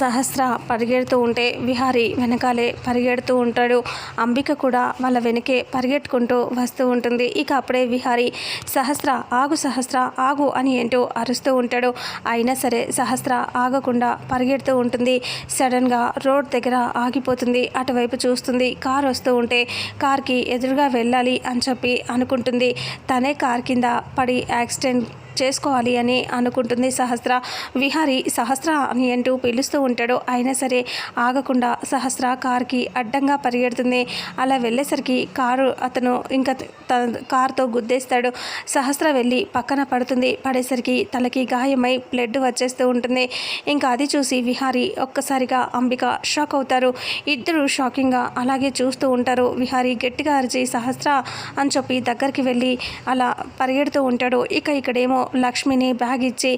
సహస్ర పరిగెడుతూ ఉంటే విహారి వెనకాలే పరిగెడుతూ ఉంటాడు. అంబిక కూడా వాళ్ళ వెనకే పరిగెట్టుకుంటూ వస్తూ ఉంటుంది. ఇక అప్పుడే విహారి సహస్ర ఆగు సహస్ర ఆగు అని ఏంటో అరుస్తూ ఉంటాడు. అయినా సరే సహస్ర ఆగకుండా పరిగెడుతూ ఉంటుంది. సడన్గా రోడ్ దగ్గర ఆగిపోతుంది. అటువైపు చూస్తుంది. కార్ వస్తూ ఉంటే కార్కి ఎదురుగా వెళ్ళాలి అని చెప్పి అనుకుంటుంది. తనే కార్ కింద పడి యాక్సిడెంట్ చేసుకోవాలి అని అనుకుంటుంది సహస్ర. విహారి సహస్ర అని అంటూ పిలుస్తూ ఉంటాడు. అయినా సరే ఆగకుండా సహస్ర కార్కి అడ్డంగా పరిగెడుతుంది. అలా వెళ్ళేసరికి కారు అతను ఇంకా తన కారుతో గుద్దేస్తాడు. సహస్ర వెళ్ళి పక్కన పడుతుంది. పడేసరికి తలకి గాయమై బ్లడ్ వచ్చేస్తూ ఉంటుంది. ఇంకా అది చూసి విహారి ఒక్కసారిగా అంబిక షాక్ అవుతారు. ఇద్దరు షాకింగ్గా అలాగే చూస్తూ ఉంటారు. విహారి గట్టిగా అరిచి సహస్ర అని చెప్పి దగ్గరికి వెళ్ళి అలా పరిగెడుతూ ఉంటాడు. ఇక ఇక్కడేమో లక్ష్మిని బ్యాగ్ ఇచ్చి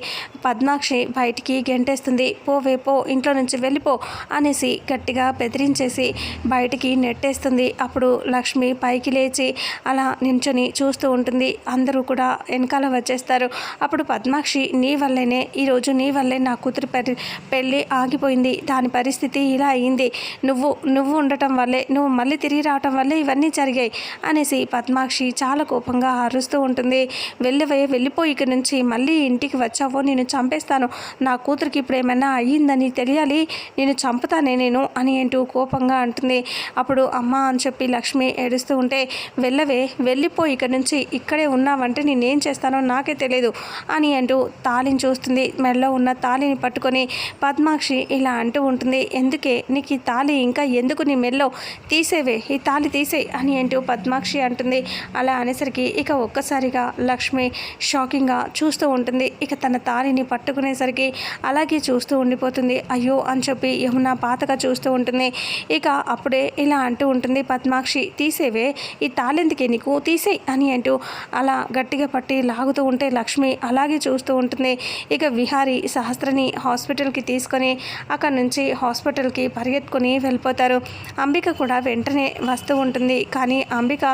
పద్మాక్షి బయటికి గెంటేస్తుంది. పోవే పో ఇంట్లో నుంచి వెళ్ళిపో అనేసి గట్టిగా బెదిరించేసి బయటికి నెట్టేస్తుంది. అప్పుడు లక్ష్మి పైకి లేచి అలా నించొని చూస్తూ ఉంటుంది. అందరూ కూడా వెనకాల వచ్చేస్తారు. అప్పుడు పద్మాక్షి నీ వల్లేనే ఈరోజు నీ వల్లే నా కూతురు పెరి పెళ్ళి ఆగిపోయింది. దాని పరిస్థితి ఇలా అయింది. నువ్వు నువ్వు ఉండటం వల్లే నువ్వు మళ్ళీ తిరిగి రావటం వల్లే ఇవన్నీ జరిగాయి అనేసి పద్మాక్షి చాలా కోపంగా అరుస్తూ ఉంటుంది. వెళ్ళిపోయి వెళ్ళిపోయి ఇక్కడి నుంచి మళ్ళీ ఇంటికి వచ్చావో నేను చంపేస్తాను. నా కూతురికి ఇప్పుడు ఏమైనా అయ్యిందని తెలియాలి. నేను చంపుతానే నేను అని అంటూ కోపంగా అంటుంది. అప్పుడు అమ్మ అని చెప్పి లక్ష్మి ఏడుస్తూ ఉంటే వెళ్ళవే వెళ్ళిపోయి ఇక్కడి నుంచి ఇక్కడే ఉన్నావంటే నేనేం చేస్తానో నాకే తెలియదు అని అంటూ తాళిని చూస్తుంది. మెడలో ఉన్న తాళిని పట్టుకొని పద్మాక్షి ఇలా అంటూ ఉంటుంది. ఎందుకే? నీకు ఈ తాళి ఇంకా ఎందుకు నీ మెల్లో తీసేవే ఈ తాళి తీసే అని అంటూ పద్మాక్షి అంటుంది. అలా అనేసరికి ఇక ఒక్కసారిగా లక్ష్మి షాకింగ్గా చూస్తూ ఉంటుంది. ఇక తన తాళిని పట్టుకునేసరికి అలాగే చూస్తూ ఉండిపోతుంది. అయ్యో అని చెప్పి యమున పాతగా చూస్తూ ఉంటుంది. ఇక అప్పుడే ఇలా అంటూ ఉంటుంది పద్మాక్షి తీసేవే. ఈ తాళెందుకే నీకు? తీసేయి అని అంటూ అలా గట్టిగా పట్టి లాగుతూ ఉంటే లక్ష్మి అలాగే చూస్తూ ఉంటుంది. ఇక విహారి సహస్రని హాస్పిటల్కి తీసుకొని అక్కడ నుంచి హాస్పిటల్కి పరిగెత్తుకొని వెళ్ళిపోతారు. అంబిక కూడా వెంటనే వస్తూ ఉంటుంది. కానీ అంబిక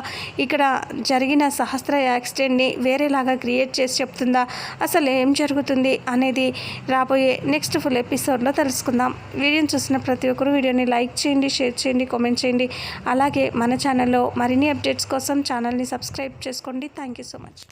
ఇక్కడ జరిగిన సహస్ర యాక్సిడెంట్ని వేరేలాగా క్రియేట్ చేసి చెప్తుందా? అసలు ఏం జరుగుతుంది అనేది రాబోయే నెక్స్ట్ ఫుల్ ఎపిసోడ్లో తెలుసుకుందాం. వీడియోని చూసిన ప్రతి ఒక్కరు వీడియోని లైక్ చేయండి షేర్ చేయండి కామెంట్ చేయండి. అలాగే మన ఛానల్లో మరిన్ని అప్డేట్స్ కోసం ఛానల్ని సబ్స్క్రైబ్ చేసుకోండి. Thank you so much.